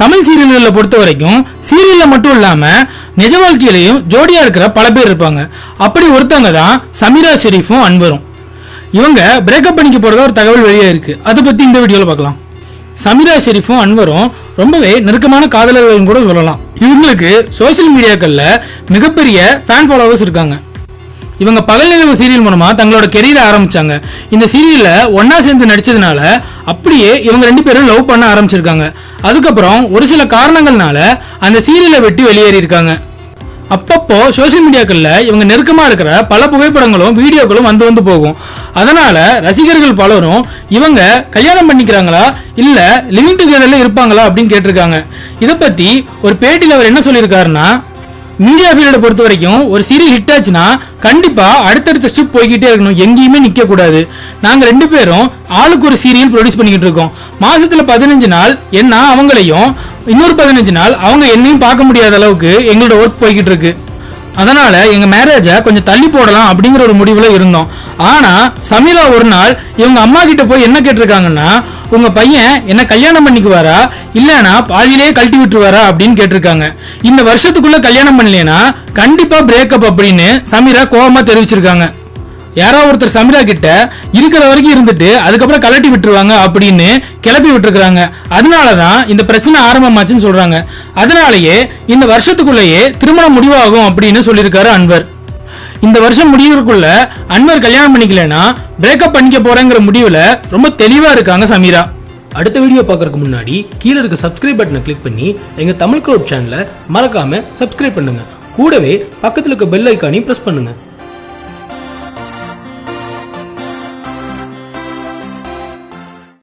தமிழ் சீரியல்களை பொறுத்த வரைக்கும் சீரியல்ல மட்டும் இல்லாம நிஜ வாழ்க்கையிலையும் ஜோடியா இருக்கிற பல பேர் இருப்பாங்க. அப்படி ஒருத்தவங்க தான் சமீரா ஷெரீஃபும் அன்வரும். இவங்க பிரேக்கப் பண்ணிக்க போகிறதா ஒரு தகவல் வெளியே இருக்கு. அதை பத்தி இந்த வீடியோல பார்க்கலாம். சமீரா ஷெரீஃபும் அன்வரும் ரொம்பவே நெருக்கமான காதலர்கள் கூட சொல்லலாம். இவங்களுக்கு சோஷியல் மீடியாக்கள்ல மிகப்பெரிய ஃபேன் ஃபாலோவர்ஸ் இருக்காங்க. இவங்க பகல் நிலவு சீரியல் மூலமா தங்களோட கெரியரை ஆரம்பிச்சாங்க. இந்த சீரியல்ல ஒன்னா சேர்ந்து நடிச்சதுனால அப்படியே இவங்க ரெண்டு பேரும் லவ் பண்ண ஆரம்பிச்சிருக்காங்க. அதுக்கப்புறம் ஒரு சில காரணங்கள்னால அந்த சீரியலை வெட்டி வெளியேறி இருக்காங்க. அப்பப்போ சோஷியல் மீடியாக்கள்ல இவங்க நெருக்கமா இருக்கிற பல புகைப்படங்களும் வீடியோக்களும் வந்து வந்து போகும். அதனால ரசிகர்கள் பலரும் இவங்க கல்யாணம் பண்ணிக்கிறாங்களா இல்ல லிவிங் டுகெதர்ல இருப்பாங்களா அப்படின்னு கேட்டிருக்காங்க. இதை பத்தி ஒரு பேட்டியில் அவர் என்ன சொல்லியிருக்காருன்னா மீடியா ஃபீல்டை பொறுத்த வரைக்கும் ஒரு சீரியல் ஹிட் ஆச்சுன்னா கண்டிப்பா அடுத்தடுத்த ஸ்டெப் போய்கிட்டே இருக்கணும். எங்கேயுமே நிக்க கூடாது நாங்க ரெண்டு பேரும் ஆளுக்கு ஒரு சீரியல் ப்ரொடியூஸ் பண்ணிக்கிட்டு இருக்கோம். மாசத்துல பதினஞ்சு நாள் என்ன அவங்களையும் இன்னொரு பதினஞ்சு நாள் அவங்க என்னையும் பார்க்க முடியாத அளவுக்கு எங்களோட ஒர்க் போய்கிட்டு இருக்கு. அதனால எங்க மேரேஜை கொஞ்சம் தள்ளி போடலாம் அப்படிங்கிற ஒரு முடிவுல இருந்தோம். ஆனா சமீலா ஒரு நாள் இவங்க அம்மா கிட்ட போய் என்ன கேட்டிருக்காங்கன்னா உங்க பையன் என்ன கல்யாணம் பண்ணிக்குவாரா? இல்லனா பாதியிலேயே கழட்டி விட்டுருவாரா? அப்படின்னு கேட்டிருக்காங்க. இந்த வருஷத்துக்குள்ள கல்யாணம் பண்ணலைன்னா கண்டிப்பா பிரேக்கப் அப்படின்னு சமீரா கோபமா தெரிவிச்சிருக்காங்க. யாரோ ஒருத்தர் சமீரா கிட்ட இருக்கிற வரைக்கும் இருந்துட்டு அதுக்கப்புறம் கலட்டி விட்டுருவாங்க அப்படின்னு கிளப்பி விட்டுருக்காங்க அதனாலதான் இந்த பிரச்சனை ஆரம்பமாச்சுன்னு சொல்றாங்க. அதனாலேயே இந்த வருஷத்துக்குள்ளேயே திருமணம் முடிவாகும் அப்படின்னு சொல்லியிருக்காரு அன்வர். இந்த வருஷம் முடிவுக்குள்ள அன்வர் கல்யாணம் பண்ணிக்கலன்னா பிரேக்கப் பண்ணிக்க போறேங்கிற முடிவுல ரொம்ப தெளிவா இருக்காங்க சமீரா. அடுத்த வீடியோ பார்க்கறதுக்கு முன்னாடி கீழே இருக்க சப்ஸ்கிரைப் பட்டனை கிளிக் பண்ணி எங்க தமிழ் க்ரோட் சேனலை மறக்காம சப்ஸ்கிரைப் பண்ணுங்க. கூடவே பக்கத்துல இருக்க பெல் ஐக்கானையும் பிரஸ் பண்ணுங்க.